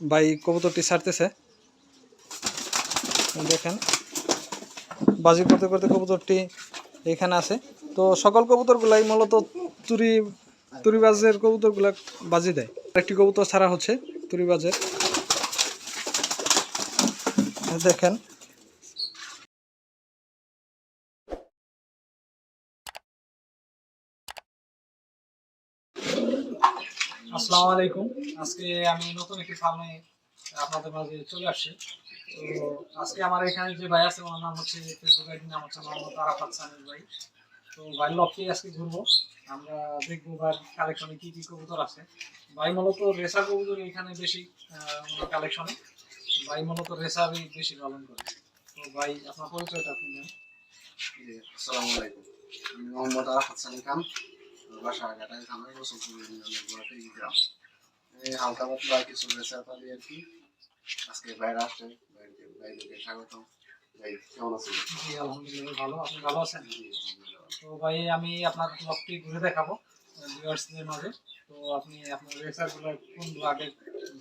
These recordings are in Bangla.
ভাই কবুতরটি ছাড়তেছে। দেখেন। বাজি করতে করতে কবুতরটি এখানে আছে। তো সকল কবুতরগুলাই মূলত তুরি, তুরিবাজের কবুতরগুলা বাজি দেয়। একটি কবুতর ছাড়া হচ্ছে তুরিবাজের। দেখেন। আসসালামু আলাইকুম। আজকে আমি নতুন একটি ফার্মে আপনাদের মাঝে চলে আসছি। তো আজকে আমার এখানে যে ভাই আছে, ওনার নাম হচ্ছে ফেসবুক আইডি, নাম হচ্ছে মোহাম্মদ আরাফাত সামির ভাই। তো ভাই লক্ষ্যে আজকে ঘুরবো। আমরা দেখব ভাই কালেকশনে কি কি কবুতর আছে। ভাই, মূলত রেসার কবুতর এখানে বেশি কালেকশনে ভাই, মূলত রেসারই বেশি পালন করে। তো ভাই, আপনার পরিচয়টা আপনি দেন। আসসালামু আলাইকুম। মোহাম্মদ আরাফাত সানি খান। বাসা গোড়াতে গ্রাম। হালকা পাতলা কিছু আর কি। আজকে বাইরে আসছে বাইরে বাইরে ভাই কেমন আছেন? আলহামদুলিল্লাহ ভালো। আপনি ভালো আছেন? তো ভাই আমি আপনার ব্লগটি ঘুরে দেখাবো ভিউয়ার্সদের মাঝে। তো আপনি আপনার রেসারগুলো কোন ব্লাডের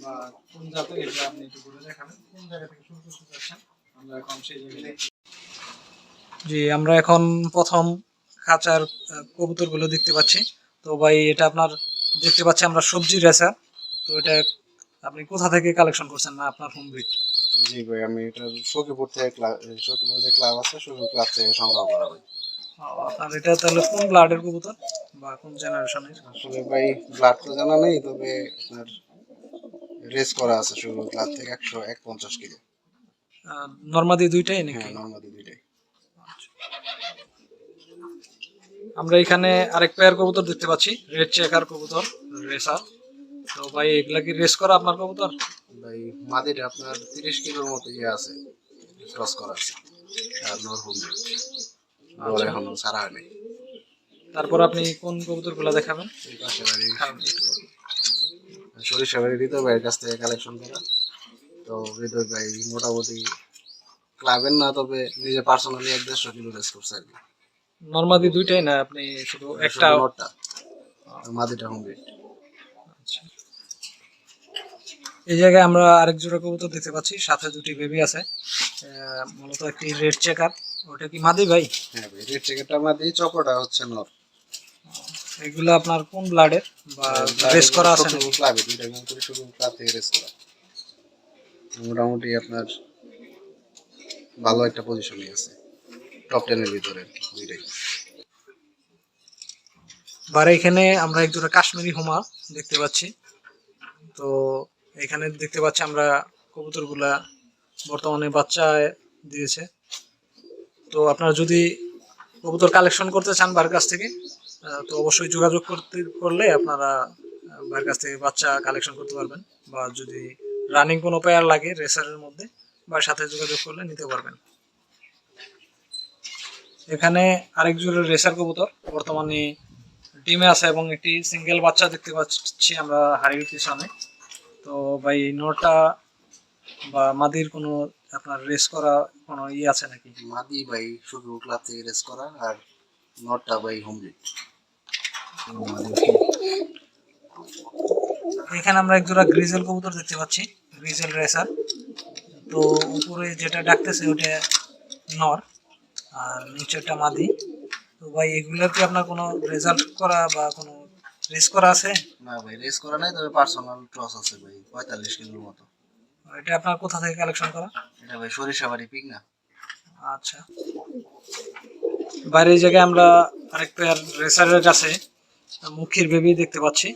বা কোন জাতের আপনি একটু ঘুরে দেখাবেন? কোন জায়গা থেকে শুরু করতে চাচ্ছেন? আমরা এখন সেই জায়গায় জি আমরা এখন প্রথম খাঁচার কবুতরগুলো দেখতে পাচ্ছি। তো ভাই এটা আপনার দেখতে পাচ্ছি আমরা সবজি রেসার তো এটা আপনি কোথা থেকে কালেকশন করছেন না আপনার হোম ব্রিড জি ভাই আমি এটা সখীপুর থেকে সখীপুর যে ক্লাব আছে সখীপুর ক্লাব থেকে সংগ্রহ করা ভাই আপনার এটা তাহলে কোন ব্লাডের কবুতর? বা কোন জেনারেশনের আসলে ভাই ব্লাড তো জানা নেই তবে আপনার রেস করা আছে সখীপুর ক্লাব থেকে একশো এক পঞ্চাশ কেজি। নর্মাদি দুইটাই নাকি? হ্যাঁ নর্মাদি দুইটাই আমরা এখানে আরেক পেয়ার কবুতর দেখতে পাচ্ছি রেড চেকার কবুতর রেসার তো ভাই এগুলা কি রেস করা আপনার কবুতর? ভাই মাদিটা আপনার তিরিশ কিলোর মতো ইয়ে আছে ক্রস করা আছে। আর নর নর এখন সারা হয় নাই। তারপর আপনি কোন কবুতরগুলা দেখাবেন সরিষা বাড়ি হৃদয় ভাইয়ের কাছ থেকে কালেকশন করা। তো হৃদয় ভাই মোটামুটি ক্লাবের না তবে নিজে পার্সোনালি এক দেড়শো কিলো রেস করছে আর কি। নর্মাদি দুইটাই না? আপনি শুধু একটা শুধু মাদিটা হোম আচ্ছা। এই জায়গায় আমরা আরেক জোড়া কবুতর দেখতে পাচ্ছি সাথে দুটি বেবি আছে। মূলত একটি রেড চেকার ওটা কি মাদি ভাই? হ্যাঁ ভাই রেড টিকেটটা মাদি চকোটা হচ্ছে নর। এগুলো আপনার কোন ব্লাডের বা রেস করা আছে নাকি? ক্লাবে দুইটা কিন্তু শুধু ক্লাব থেকে রেস করা। মোটামুটি আপনার ভালো একটা পজিশনে আছে। টপ টেনের ভিতরে দুইটাই। এখানে আমরা এক কাশ্মীরি হোমা দেখতে পাচ্ছি। তো এখানে দেখতে পাচ্ছি আমরা কবুতরগুলা বর্তমানে বাচ্চা দিয়েছে। তো আপনারা যদি কবুতর কালেকশন করতে চান বার কাছ থেকে তো অবশ্যই যোগাযোগ করতে, করলে আপনারা বার কাছ থেকে বাচ্চা কালেকশন করতে পারবেন। বা যদি রানিং কোনো পেয়ার লাগে রেসারের মধ্যে বা সাথে যোগাযোগ করলে নিতে পারবেন। এখানে আরেক জোড়া রেসার কবুতর বর্তমানে ডিমে আছে এবং একটি সিঙ্গেল বাচ্চা দেখতে পাচ্ছি আমরা হাড়ির পিছনে তো ভাই নটা বা মাদির কোনো আপনার রেস করা কোনো ই আছে নাকি? মাদি ভাই শুধু ক্লাব থেকে রেস করা আর নটটা ভাই হোমলি এখানে আমরা এক জোড়া গ্রিজেল কবুতর দেখতে পাচ্ছি গ্রিজেল রেসার। তো উপরে যেটা ডাকতেছে ওটা নর। আর নিচেরটা মাদি। তো ভাই এগুলোর কি আপনার কোনো রেজাল্ট করা বা কোনো রেস করা আছে? না ভাই রেস করা নাই তবে পার্সোনাল ক্রস আছে ভাই পঁয়তাল্লিশ কিলোর মতো। এটা আপনার কোথা থেকে কালেকশন করা? এটা ভাই সরিষা বাড়ি পিক না আচ্ছা বাইরের জায়গায় আমরা আরেক পেয়ার রেসারের কাছে মুখির বেবি দেখতে পাচ্ছি।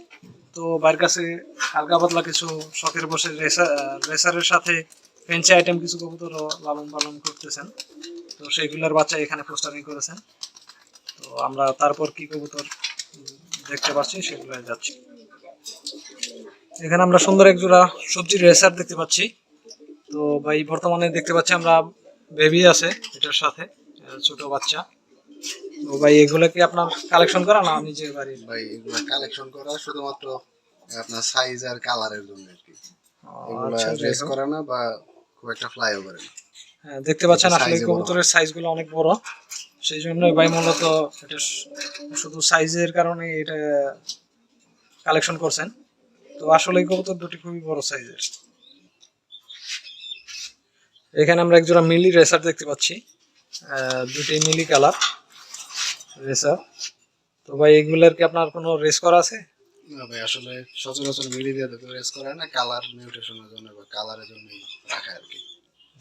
তো বাইরের কাছে হালকা পাতলা কিছু শখের বসে রেসার রেসারের সাথে ফেন্সি আইটেম কিছু কবুতর লালন পালন করতেছেন। তো সেইগুলোর বাচ্চা এখানে পোস্টারিং করেছেন। তো আমরা তারপর কি কবুতর দেখতে পাচ্ছি সেগুলো যাচ্ছি। এখানে আমরা সুন্দর এক জোড়া সবজির রেসার দেখতে পাচ্ছি। তো ভাই বর্তমানে দেখতে পাচ্ছি আমরা বেবি আছে এটার সাথে ছোট বাচ্চা। তো ভাই এগুলো কি আপনার কালেকশন করা না নিজের বাড়ির? ভাই এগুলো কালেকশন করা শুধুমাত্র আপনার সাইজ আর কালারের জন্য আর কি। এগুলা আচ্ছা, রেস। করে না বা খুব একটা ফ্লাইও করে না। দেখতে পাচ্ছেন আসলে। কবুতরের সাইজগুলো অনেক বড়। সেই জন্য ভাই মূলত এটা শুধু সাইজের কারণে এটা কালেকশন করছেন। তো আসলে কবুতর দুটি খুবই বড় সাইজের এখানে আমরা একজোড়া মিলি রেসার দেখতে পাচ্ছি। দুটি মিলি কালার রেসার তো ভাই এগুলার কি আপনার কোনো রেস করা আছে? না ভাই আসলে সচরাচর মিলি দিয়ে রেস করে না কালার মিউটেশনের জন্য বা কালারের জন্যই রাখা আর কি।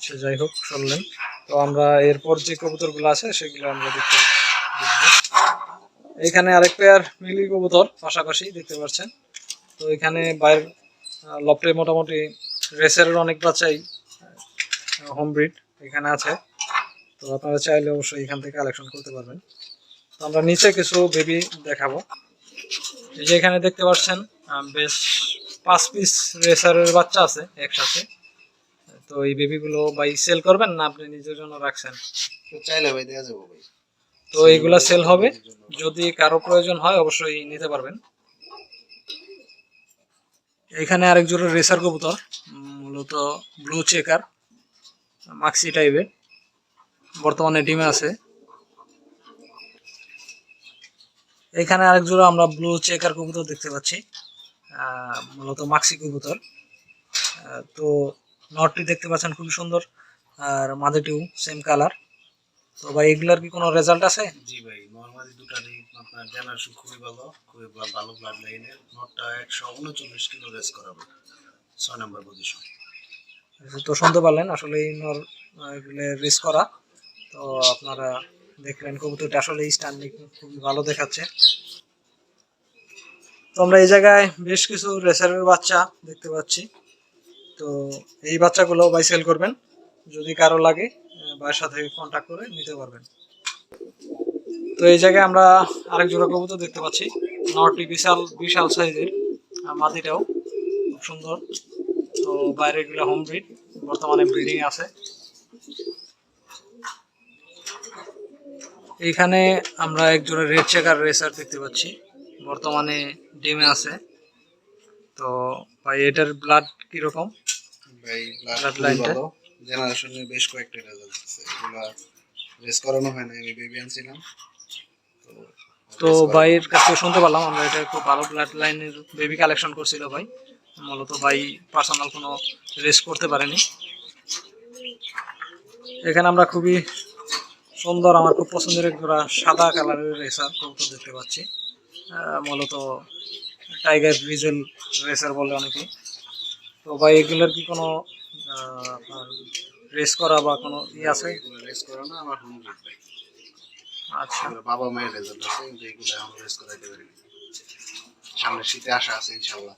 সে যাই হোক, শুনলেন। তো আমরা এরপর যে কবুতরগুলো আছে, সেগুলো আমরা দেখতে এখানে আরেক পেয়ার মিলি কবুতর, পাশাপাশি দেখতে পাচ্ছেন। তো এখানে বাইরের লপটে মোটামুটি রেসের অনেক বাচ্চাই হোম ব্রিড এখানে আছে। তো আপনারা চাইলে অবশ্যই এখান থেকে কালেকশন করতে পারবেন। তো আমরা নিচে কিছু বেবি দেখাবো। এই যে এখানে দেখতে পাচ্ছেন বেশ পাঁচ পিস রেসারের বাচ্চা আছে একসাথে। তো এই বেবিগুলো ভাই সেল করবেন না আপনি নিজের জন্য রাখছেন? তো চাইলে ভাই দেওয়া যাব ভাই। তো এইগুলা সেল হবে। যদি কারও প্রয়োজন হয় অবশ্যই নিতে পারবেন। এখানে আরেক জোড়া রেসার কবুতর মূলত ব্লু চেকার মাক্সি টাইপের বর্তমানে ডিমে আছে। এখানে আরেক জোড়া আমরা ব্লু চেকার কবুতর দেখতে পাচ্ছি মূলত মাক্সি কবুতর। তো নটটি দেখতে পাচ্ছেন খুবই সুন্দর। আর মাঝেটিও সেম কালার তো ভাই এগুলার কি কোনো রেজাল্ট আছে? জি ভাই নর্মালি দুটারই আপনার জেনারেশন খুবই ভালো খুবই ভালো ব্লাড লাইনের নটটা একশো উনচল্লিশ কিলো রেস করাবে। ছয় নম্বর পজিশন তো শুনতে পারলেন আসলে এই নর এগুলো রেস করা। তো আপনারা দেখলেন কবুতরটা আসলে স্ট্যান্ডিং খুবই ভালো দেখাচ্ছে। তো আমরা এই জায়গায় বেশ কিছু রেসারের বাচ্চা দেখতে পাচ্ছি। তো এই বাচ্চাগুলো বাই সেল করবেন। যদি কারও লাগে ভাইয়ের সাথে কন্ট্যাক্ট করে নিতে পারবেন। তো এই জায়গায় আমরা আরেক জোড়া কবুতর দেখতে পাচ্ছি। নরটি বিশাল বিশাল সাইজের মাটিটাও খুব সুন্দর। তো বাইরে এগুলো হোম ব্রিড বর্তমানে ব্রিডিং আছে। এইখানে আমরা একজোড়া রেড চেকার রেসার দেখতে পাচ্ছি। বর্তমানে ডিমে আছে। তো ভাই, এটার ব্লাড কীরকম? ভাই ব্লাড খুবই ভালো। জেনারেশনে বেশ কয়েকটা রেজাল্ট আছে এগুলা রেস করানো হয় না আমি বেবি আনছিলাম। তো তো ভাইয়ের কাছ শুনতে পারলাম আমরা এটা খুব ভালো ব্লাড লাইনের বেবি কালেকশন করছিল ভাই। মূলত ভাই পার্সোনাল কোনো রেস করতে পারেনি। এখানে আমরা খুবই সুন্দর আমার খুব পছন্দের একজোড়া সাদা কালারের রেসার কবুতর দেখতে পাচ্ছি। মূলত টাইগার ব্রিজেল রেসার বলে অনেকে তো ভাই এগুলোর কি কোনো আপনার রেস করা বা কোনো ই আছে? রেস করানো আমার হোম গ্রিড ভাই আচ্ছা। বাবা মায়ের রেজাল্ট আছে কিন্তু এগুলো এখন রেস করাইতে পারিনি। সামনে শীতে আসা আছে ইনশাল্লাহ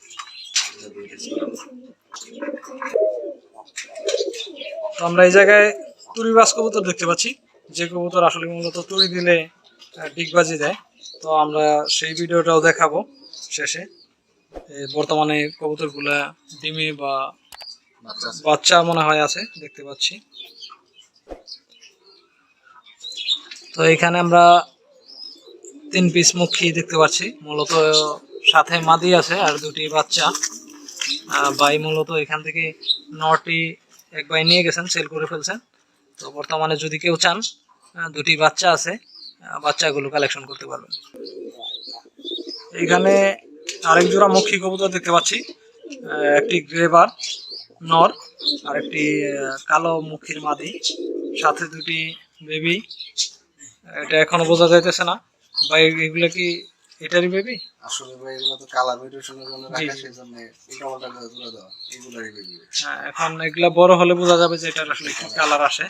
আমরা এই জায়গায় তুরিবাস কবুতর দেখতে পাচ্ছি যে কবুতর আসলে মূলত তুরি দিলে ডিগবাজি দেয়। তো আমরা সেই ভিডিওটাও দেখাবো শেষে। বর্তমানে কবুতরগুলা ডিমে বা বাচ্চা মনে হয় আছে দেখতে পাচ্ছি। তো এখানে আমরা তিন পিস মুখী দেখতে পাচ্ছি। মূলত সাথে মাদি আছে আর দুটি বাচ্চা। ভাই মূলত এখান থেকে নটি এক ভাই নিয়ে গেছেন সেল করে ফেলছেন। তো বর্তমানে যদি কেউ চান দুটি বাচ্চা আছে বাচ্চাগুলো কালেকশন করতে পারবেন। এখানে আরেক জোড়া মক্ষী কবুতর দেখতে পাচ্ছি। একটি গ্রেবার নর আর একটি কালো মুখীর মাদি সাথে দুটি বেবি এটা এখনও বোঝা যাইতেছে না। বা এগুলো কি এটারই বেবি আসলে ভাই এগুলো তো কালার মিউটেশনের জন্য রাখা জি। সেই জন্য উল্টাপাল্টা করে তুলে দেওয়া এগুলোরই বেবি হ্যাঁ এখন এগুলা বড় হলে বোঝা যাবে যে এটার আসলে কি কালার আসে।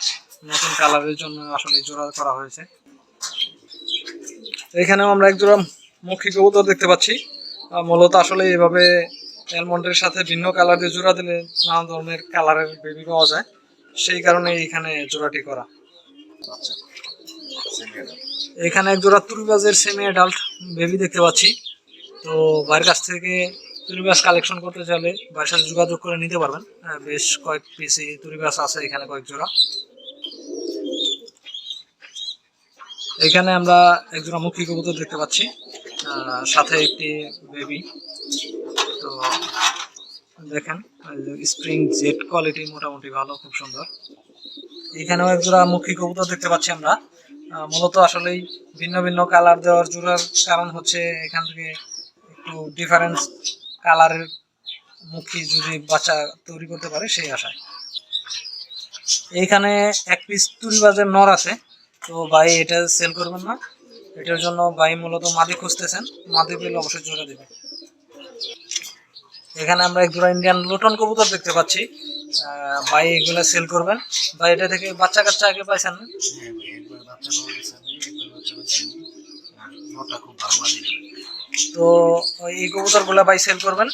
নতুন কালারের জন্য আসলে জোড়া করা হয়েছে। এখানেও আমরা এক জোড়া মুখী কবুতর দেখতে পাচ্ছি। মূলত আসলে এভাবে অ্যালমন্ডের সাথে ভিন্ন কালার দিয়ে জোড়া দিলে নানা ধরনের কালারের বেবি পাওয়া যায়। সেই কারণে এখানে জোড়াটি করা। এখানে এক জোড়া তুরিবাজের সেমি অ্যাডাল্ট বেবি দেখতে পাচ্ছি। তো ভাইয়ের কাছ থেকে তুরিবাজ কালেকশন করতে চাইলে ভাইয়ের সাথে যোগাযোগ করে নিতে পারবেন। বেশ কয়েক পিসি তুরিবাজ আছে এখানে কয়েক জোড়া। এখানে আমরা এক জোড়া মুখী কবুতর দেখতে পাচ্ছি। সাথে একটি বেবি তো দেখেন স্প্রিং জেড কোয়ালিটি মোটামুটি ভালো, খুব সুন্দর। এখানেও এক জোড়া মুখী কবুতর দেখতে পাচ্ছি আমরা। মূলত আসলেই ভিন্ন ভিন্ন কালার দেওয়ার জোড়ার কারণ হচ্ছে এখান থেকে একটু ডিফারেন্স কালারের মুখী যদি বাচ্চা তৈরি করতে পারে, সেই আশায়। এইখানে এক পিস তুরিবাজের নর আছে। তো ভাই, এটা সেল করবেন না। এটার জন্য ভাই মূলত মাদি খুঁজতেছেন। মাদি পেলে অবশ্যই জোড়া দেবে। এখানে আমরা এক জোড়া ইন্ডিয়ান লুটন কবুতর দেখতে পাচ্ছি। ভাই এগুলো সেল করবেন। ভাই এটা থেকে বাচ্চা কাচ্চা আগে পাইছেন না? তো এই কবুতরগুলো ভাই সেল করবেন।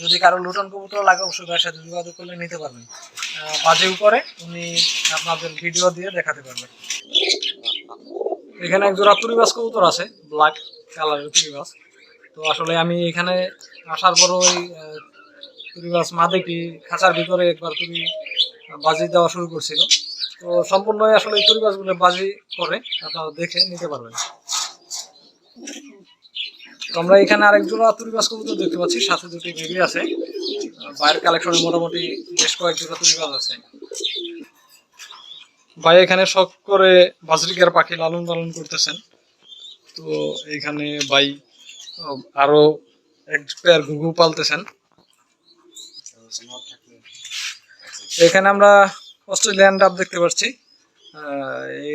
যদি কারও লুটন কবুতর লাগে অবশ্যই ভাইয়ের সাথে যোগাযোগ করলে নিতে পারবেন। আহ, বাজে উপরে উনি আপনাদের ভিডিও দিয়ে দেখাতে পারবেন। এখানে এক জোড়া তুরিবাস কবুতর আছে ব্ল্যাক কালারের তুরিবাস তো আসলে আমি এখানে আসার পর ওই আহ, তুরিবাস মাদেটি খাঁচার ভিতরে একবার তুমি বাজি দেওয়া শুরু করছিল। তো সম্পূর্ণই আসলে এই তুরিবাসগুলো বাজি করে আপনারা দেখে নিতে পারবেন। আমরা এখানে আরেক জোড়া তুরিবাস কবুতর দেখতে পাচ্ছি সাথে দুটি বেবি আছে। বাইরের কালেকশনে মোটামুটি বেশ কয়েক জোড়া তুরিবাস আছে। ভাই এখানে শখ করে বাজরিকার পাখি লালন পালন করতেছেন। তো এখানে ভাই আরও এক পেয়ার ঘুঘু পালতেছেন। এখানে আমরা অস্ট্রেলিয়ান ডাব দেখতে পাচ্ছি।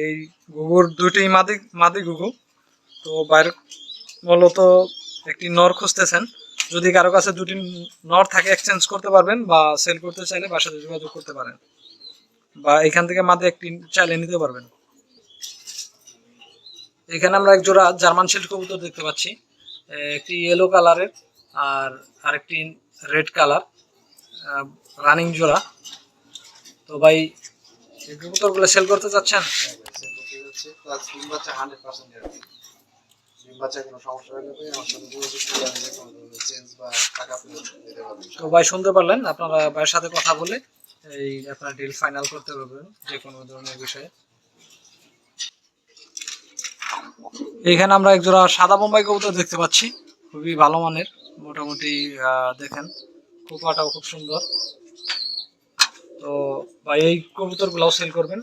এই ঘুঘুর দুটি মাদি মাদি ঘুঘু। তো বাইরে মূলত একটি নর খুঁজতেছেন। যদি কারও কাছে দুটি নর থাকে এক্সচেঞ্জ করতে পারবেন বা সেল করতে চাইলে সাথে যোগাযোগ করতে পারেন। বা এখান থেকে মাদি একটি চাইলে নিতে পারবেন। এখানে আমরা এক জোড়া জার্মান শিল্ড কবুতর দেখতে পাচ্ছি। একটি ইয়েলো কালারের আর আরেকটি রেড কালার রানিং জোড়া। তো ভাই, এই কবুতরগুলো সেল করতে চাচ্ছেন? তো ভাই, শুনতে পারলেন, আপনারা ভাইয়ের সাথে কথা বলে এই আপনার ডিল ফাইনাল করতে পারবেন যে কোনো ধরনের বিষয়ে। এখানে আমরা এক জোড়া সাদা বোম্বাই কবুতর দেখতে পাচ্ছি খুবই ভালো মানের মোটামুটি দেখেন কোপাটাও খুব সুন্দর। তো ভাই এই কবুতরগুলোও সেল করবেন।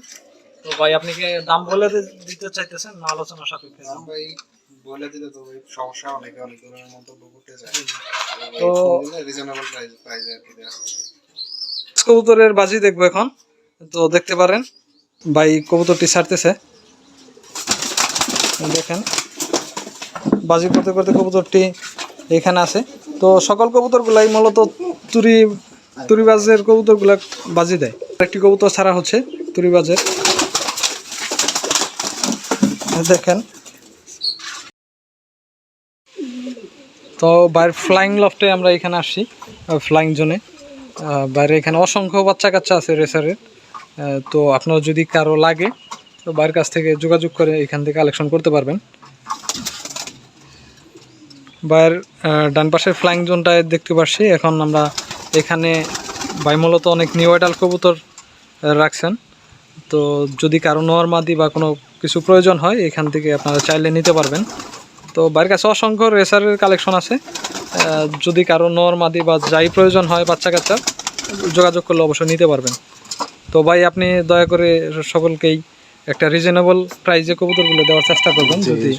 তো ভাই আপনি কি দাম বলে দিতে চাইতেছেন না আলোচনা সাপেক্ষে? দাম ভাই বলে দিলে তো ভাই সমস্যা অনেকে অনেক ধরনের মন্তব্য করতে চায়। তো- রিজনেবল প্রাইস প্রাইস আর কি। কবুতরের বাজি দেখব এখন। তো দেখতে পারেন, ভাই কবুতরটি ছাড়তেছে। দেখেন, বাজি করতে করতে কবুতরটি এখানে আছে। তো সকল কবুতরগুলাই মূলত তুরি, তুরিবাজের কবুতরগুলা বাজি দেয়। একটি কবুতর ছাড়া হচ্ছে তুরিবাজের। দেখেন। তো বাইর ফ্লাইং লফটে আমরা এখানে আসছি ফ্লাইং জোনে বাইরে এখানে অসংখ্য বাচ্চা কাচ্চা আছে রেসারের। তো আপনার যদি কারও লাগে, তো বাইরের কাছ থেকে যোগাযোগ করে এখান থেকে কালেকশন করতে পারবেন। বাইরের ডান পাশের ফ্লাইং জোনটায় দেখতে পাচ্ছি এখন আমরা এখানে বাই মূলত অনেক নিউ আইডাল কবুতর রাখছেন। তো যদি কারও নোয়ার মাদি বা কোনো কিছু প্রয়োজন হয়, এখান থেকে আপনারা চাইলে নিতে পারবেন। তো বাইরের কাছে অসংখ্য রেসারের কালেকশন আছে। যদি কারও নর মাদি বা যাই প্রয়োজন হয় বাচ্চা কাচ্চা যোগাযোগ করলে অবশ্যই নিতে পারবেন। তো ভাই আপনি দয়া করে সকলকেই একটা রিজনেবল প্রাইজে কবুতরগুলো দেওয়ার চেষ্টা করবেন যদি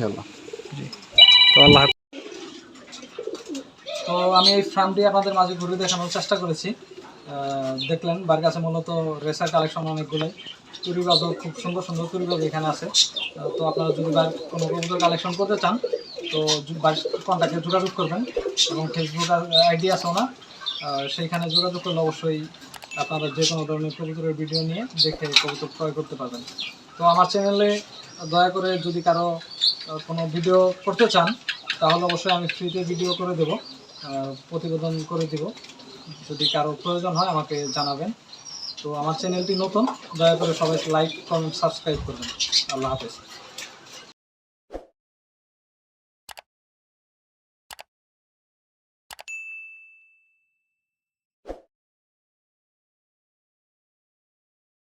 তো আল্লাহ তো আমি এই ফার্মটি আপনাদের মাঝে ঘুরে দেখানোর চেষ্টা করেছি। দেখলেন বার কাছে মূলত রেসার কালেকশন অনেকগুলোই। তুরিবাজও খুব সুন্দর সুন্দর তুরিবাজ এখানে আছে। তো আপনারা যদি বার কোনো কবুতর কালেকশন করতে চান তো কন্ট্যাক্টে যোগাযোগ করবেন এবং ফেসবুক আইডি আছে ওনার। সেইখানে যোগাযোগ করলে অবশ্যই আপনারা যে কোনো ধরনের কবুতরের ভিডিও নিয়ে দেখে কবুতর ক্রয় করতে পারবেন। তো আমার চ্যানেলে দয়া করে যদি কারও কোনো ভিডিও করতে চান, তাহলে অবশ্যই আমি ফ্রিতে ভিডিও করে দেব প্রতিবেদন করে দেব। যদি কারও প্রয়োজন হয় আমাকে জানাবেন। তো আমার চ্যানেলটি নতুন, দয়া করে সবাই লাইক কমেন্ট সাবস্ক্রাইব করবেন। আল্লাহ হাফেজ।